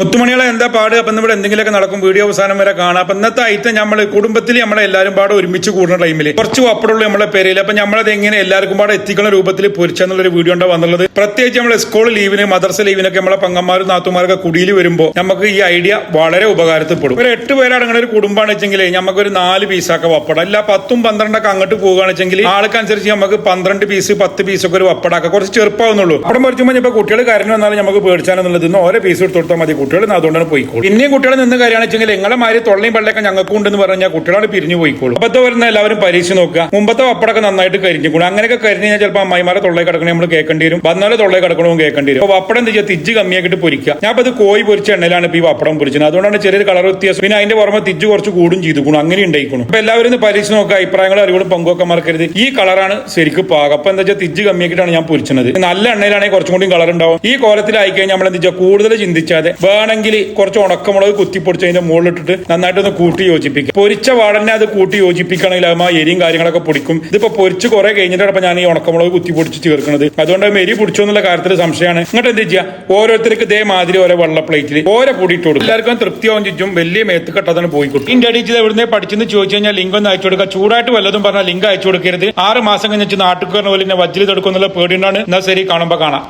മുത്തുമണികളെ എന്താ പാട്? അപ്പം ഇവിടെ എന്തെങ്കിലുമൊക്കെ നടക്കും. വീഡിയോ അവസാനം വരെ കാണാം. അപ്പം ഇന്നത്തെ ഐറ്റം നമ്മൾ കുടുംബത്തിൽ നമ്മളെ എല്ലാവരും പാടെ ഒരുമിച്ച് കൂടുന്ന ടൈമിൽ കുറച്ച് വപ്പടുള്ളൂ നമ്മളെ പേരിൽ അപ്പം നമ്മളത് എങ്ങനെ എല്ലാവർക്കും പാടെ എത്തിക്കുന്ന രൂപത്തിൽ പൊരിച്ചെന്നുള്ളൊരു വീഡിയോ ഉണ്ടാവും വന്നുള്ളത്. പ്രത്യേകിച്ച് നമ്മൾ സ്കൂൾ ലീവിന് മദർസ ലീവിനൊക്കെ നമ്മളെ പങ്കന്മാരും നാത്തുമാരൊക്കെ കുടിയിൽ വരുമ്പോൾ നമുക്ക് ഈ ഐഡിയ വളരെ ഉപകാരത്തിൽപ്പെടും. ഒരു എട്ട് പേരടങ്ങുന്ന ഒരു കുടുംബമാണ് വെച്ചെങ്കിൽ നമുക്കൊരു നാല് പീസൊക്കെ വപ്പടം. അല്ല പത്തും പന്ത്രണ്ടൊക്കെ അങ്ങോട്ട് പോകുകയാണ് വെച്ചെങ്കിൽ ആൾക്കനുസരിച്ച് നമുക്ക് പന്ത്രണ്ട് പീസ് പത്ത് പീസൊക്കെ ഒരു വപ്പടാക്കാം കുറച്ച് ചെറുപ്പാവുന്നുള്ളൂ. അവിടെ മറിച്ചുമ്പോൾ ഇപ്പോൾ കുട്ടികൾ കരഞ്ഞു വന്നാലും നമുക്ക് പേടിച്ചാലെന്നുള്ളത് ഇന്ന് ഓരോ പീസ് എടുത്തു കൊടുത്താൽ മതി കുട്ടികൾ അതുകൊണ്ടാണ് പോയിക്കോളും. പിന്നെയും കുട്ടികൾ നിന്ന് കാര്യമാണ് വെച്ചെങ്കിൽ നിങ്ങളെ മാതിരി തൊള്ളയും പള്ളയൊക്കെ ഞങ്ങൾക്ക് ഉണ്ടെന്ന് പറഞ്ഞാൽ കുട്ടികളാണ് പിരിഞ്ഞു പോയിക്കോളും. അപ്പത്തെ വരുന്ന എല്ലാവരും പരീക്ഷ നോക്കുക. മുമ്പത്തെ വപ്പടൊക്കെ നന്നായിട്ട് കരിഞ്ഞു അങ്ങനെയൊക്കെ കരിഞ്ഞു കഴിഞ്ഞാൽ ചിലപ്പോൾ അമ്മായിമാരെ തൊള്ളയെ കിടക്കണേ നമ്മൾ കേൾക്കേണ്ടി വരും. വന്നാലും തൊള്ളയെ കിടക്കണവും കേൾക്കേണ്ടി വരും. അപ്പൊ വപ്പടം എന്താ ചെയ്യുക തിജ്ജ് കമ്മിയാക്കിയിട്ട് പൊരിക്കുക. ഞാൻ അത് ഇത് കോഴി പൊരിച്ച എണ്ണയിലാണ് ഇപ്പൊ ഈ വപ്പടം പൊരിച്ചത്. അതുകൊണ്ടാണ് ചെറിയൊരു കളർ വ്യത്യാസം. പിന്നെ അതിന്റെ പുറമെ തിജ്ജ് കുറച്ച് കൂടും ചെയ്തു. ഗുണം അങ്ങനെ ഉണ്ടായിക്കണം അപ്പൊ എല്ലാവരും പരീക്ഷ നോക്കുക. അഭിപ്രായങ്ങൾ അറിവുകളും പങ്കുവെക്കാൻ മറക്കരുത്. ഈ കളറാണ് ശരിക്കും പാകം. അപ്പൊ എന്താ വെച്ചാൽ തിജ്ജ് കമ്മിയാക്കിയിട്ടാണ് ഞാൻ പൊരിച്ചത് നല്ല എണ്ണയിലാണെങ്കിൽ കുറച്ചും കൂടി കളർ ഉണ്ടാവും. ഈ കോലത്തിലായി കഴിഞ്ഞാൽ നമ്മൾ എന്താ കൂടുതൽ ചിന്തിച്ചാതെ വേണമെങ്കിൽ കുറച്ച് ഉണക്കമുളക് കുത്തിപ്പൊടിച്ച് അതിന്റെ മുകളിലിട്ടിട്ട് നന്നായിട്ടൊന്ന് കൂട്ടി യോജിപ്പിക്കുക. പൊരിച്ച വാടനെ അത് കൂട്ടി യോജിപ്പിക്കണമെങ്കിൽ അത് ആ എരിയും കാര്യങ്ങളൊക്കെ പൊടിക്കും. ഇതിപ്പോ പൊരിച്ച് കുറെ കഴിഞ്ഞിട്ടാണ് ഇപ്പൊ ഞാൻ ഈ ഉണക്കമുളക് കുത്തി പൊടിച്ച് ചേർക്കുന്നത്. അതുകൊണ്ട് അത് എരി പിടിച്ചോ എന്നുള്ള കാര്യത്തിൽ സംശയമാണ്. എന്നിട്ട് എന്ത് ചെയ്യുക ഓരോരുത്തർക്ക് ഇതേ മാതിരി ഓരോ വെള്ള പ്ലേറ്റിൽ ഓരോ പൊടി ഇട്ട് കൊടുക്കും. എല്ലാവർക്കും തൃപ്തിയാവും ചുറ്റും വലിയ മേത്ത് പോയി കൊടുക്കും ഇന്ത്യ അടിച്ചത് എവിടുന്നേ പഠിച്ചെന്ന് ചോദിച്ചു കഴിഞ്ഞാൽ ലിങ്ക് ഒന്ന് അയച്ചു കൊടുക്കുക. ചൂടായിട്ട് വല്ലതും പറഞ്ഞാൽ ലിങ്ക് അയച്ചു കൊടുക്കരുത്. ആറ് മാസം കഴിഞ്ഞിട്ട് നാട്ടുകാരനെ പോലെ വജ്ജിൽ തൊടുക്കുന്നുള്ള പേടിയുണ്ടാണ്. എന്നാൽ ശരി കാണുമ്പോൾ കാണാം.